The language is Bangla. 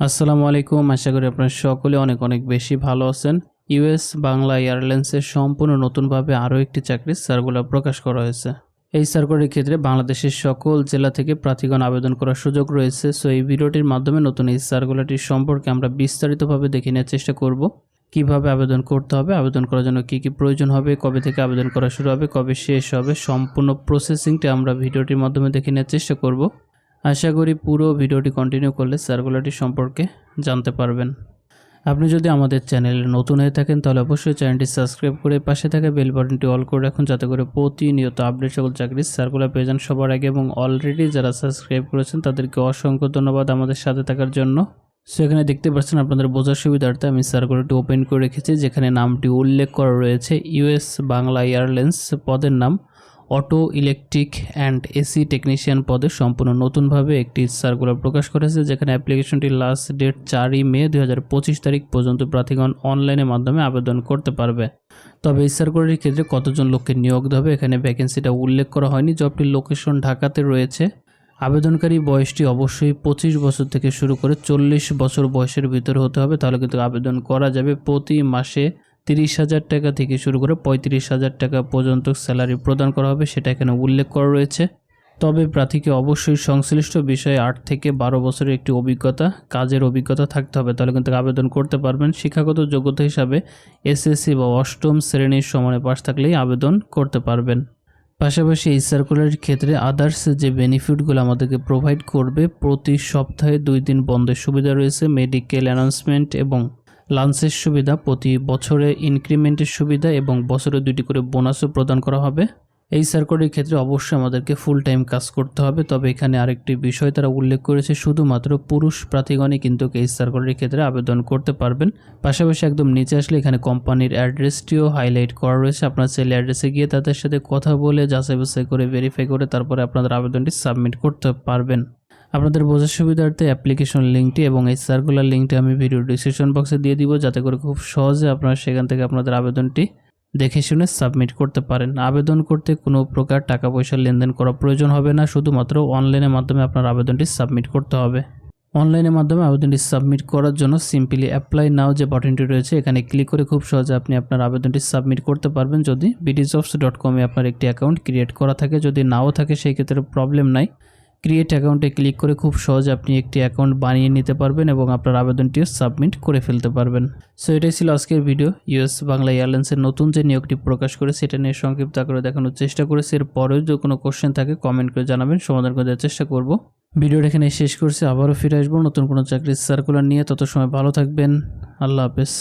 আসসালামু আলাইকুম। আশা করি আপনারা সকলে অনেক অনেক বেশি ভালো আছেন। ইউএস বাংলা এয়ারলাইন্সের সম্পূর্ণ নতুনভাবে আরও একটি চাকরির সার্কুলার প্রকাশ করা হয়েছে। এই সার্কুলারের ক্ষেত্রে বাংলাদেশের সকল জেলা থেকে প্রার্থীগণ আবেদন করার সুযোগ রয়েছে। সো এই ভিডিওটির মাধ্যমে নতুন এই সার্কুলারটির সম্পর্কে আমরা বিস্তারিতভাবে দেখে নেওয়ার চেষ্টা করব। কীভাবে আবেদন করতে হবে, আবেদন করার জন্য কী কী প্রয়োজন হবে, কবে থেকে আবেদন করা শুরু হবে, কবে শেষ হবে, সম্পূর্ণ প্রসেসিংটা আমরা ভিডিওটির মাধ্যমে দেখে নেওয়ার চেষ্টা করব। আশা করি পুরো ভিডিওটি কন্টিনিউ করলে সার্কুলারটি সম্পর্কে জানতে পারবেন। আপনি যদি আমাদের চ্যানেলে নতুন হয়ে থাকেন, তাহলে অবশ্যই চ্যানেলটি সাবস্ক্রাইব করে পাশে থাকা বেল বাটনটি অল করে রাখুন, যাতে করে প্রতিনিয়ত আপডেট সকল চাকরির সার্কুলার পেয়ে যান সবার আগে এবং অলরেডি যারা সাবস্ক্রাইব করেছেন, তাদেরকে অসংখ্য ধন্যবাদ আমাদের সাথে থাকার জন্য। সো এখানে দেখতে পাচ্ছেন আপনাদের বোঝার সুবিধার্থে আমি সার্কুলারটি ওপেন করে রেখেছি, যেখানে নামটি উল্লেখ করা রয়েছে ইউএস বাংলা এয়ারলাইন্স পদের নাম। Auto, electric and AC technician পদে সম্পূর্ণ নতুনভাবে একটি সার্কুলার প্রকাশ করেছে, যেখানে অ্যাপ্লিকেশনটি লাস্ট ডেট চারই মে দু হাজার পঁচিশ তারিখ পর্যন্ত প্রার্থীগণ অনলাইনের মাধ্যমে আবেদন করতে পারবে। তবে এই সার্কুলারের ক্ষেত্রে কতজন লোককে নিয়োগ হবে, এখানে ভ্যাকেন্সিটা উল্লেখ করা হয়নি। জবটির লোকেশন ঢাকাতে রয়েছে। আবেদনকারী বয়সটি অবশ্যই পঁচিশ বছর থেকে শুরু করে চল্লিশ বছর বয়সের ভিতরে হতে হবে। তাহলে কিন্তু আবেদন করা যাবে প্রতি মাসে তিরিশ হাজার টাকা থেকে শুরু করে পঁয়ত্রিশ হাজার টাকা পর্যন্ত স্যালারি প্রদান করা হবে, সেটা এখানে উল্লেখ করা রয়েছে। তবে প্রার্থীকে অবশ্যই সংশ্লিষ্ট বিষয়ে আট থেকে বারো বছরের একটি অভিজ্ঞতা, কাজের অভিজ্ঞতা থাকতে হবে, তাহলে কিন্তু আবেদন করতে পারবেন। শিক্ষাগত যোগ্যতা হিসাবে এসএসসি বা অষ্টম শ্রেণির সমানে পাশ থাকলেই আবেদন করতে পারবেন। পাশাপাশি এই সার্কুলারের ক্ষেত্রে আদার্স যে বেনিফিটগুলো আমাদেরকে প্রোভাইড করবে, প্রতি সপ্তাহে দুই দিন বন্ধের সুবিধা রয়েছে মেডিকেল অ্যানাউন্সমেন্ট এবং লাঞ্চের সুবিধা, প্রতি বছরে ইনক্রিমেন্টের সুবিধা এবং বছরে দুটি করে বোনাসও প্রদান করা হবে। এই সার্কুলারের ক্ষেত্রে অবশ্যই আমাদেরকে ফুল টাইম কাজ করতে হবে, তবে এখানে আরেকটি বিষয় তারা উল্লেখ করেছে, শুধুমাত্র পুরুষ প্রার্থীগণই কিন্তু এই সার্কুলারের ক্ষেত্রে আবেদন করতে পারবেন। পাশাপাশি একদম নিচে আসলে এখানে কোম্পানির অ্যাড্রেসটিও হাইলাইট করা রয়েছে, আপনার ছেলে অ্যাড্রেসে গিয়ে তাদের সাথে কথা বলে যাচাই বাছাই করে ভেরিফাই করে, তারপরে আপনাদের আবেদনটি সাবমিট করতে পারবেন। আপনাদের বোঝার সুবিধার্থে অ্যাপ্লিকেশন লিঙ্কটি এবং এই সার্কুলার লিঙ্কটি আমি ভিডিও ডিসক্রিপশন বক্সে দিয়ে দিব, যাতে করে খুব সহজে আপনারা সেখান থেকে আপনাদের আবেদনটি দেখে শুনে সাবমিট করতে পারেন। আবেদন করতে কোনো প্রকার টাকা পয়সা লেনদেন করা প্রয়োজন হবে না, শুধুমাত্র অনলাইনের মাধ্যমে আপনার আবেদনটি সাবমিট করতে হবে। অনলাইনের মাধ্যমে আবেদনটি সাবমিট করার জন্য সিম্পলি অ্যাপ্লাই নাও যে বাটনটি রয়েছে, এখানে ক্লিক করে খুব সহজে আপনি আপনার আবেদনটি সাবমিট করতে পারবেন। যদি বিডিজবস ডট কমে আপনার একটি অ্যাকাউন্ট ক্রিয়েট করা থাকে, যদি নাও থাকে, সেই ক্ষেত্রে প্রবলেম নাই। ক্রিয়েট অ্যাকাউন্টে ক্লিক করে খুব সহজে আপনি একটি অ্যাকাউন্ট বানিয়ে নিতে পারবেন এবং আপনার আবেদনটিও সাবমিট করে ফেলতে পারবেন। সো এটাই ছিল আজকের ভিডিও ইউএস বাংলা এয়ারলাইন্সের নতুন যে নিয়োগটি প্রকাশ করে, সেটা নিয়ে সংক্ষিপ্ত আকারে দেখানোর চেষ্টা করেছি। এর পরেও যদি কোনো কোশ্চেন থাকে কমেন্ট করে জানাবেন। সমাধান করে দেওয়ার চেষ্টা করব। ভিডিওটা এখানে শেষ করছি। আবারও ফিরে আসব নতুন কোনো চাকরির সার্কুলার নিয়ে। তত সময় ভালো থাকবেন। আল্লাহ হাফেজ।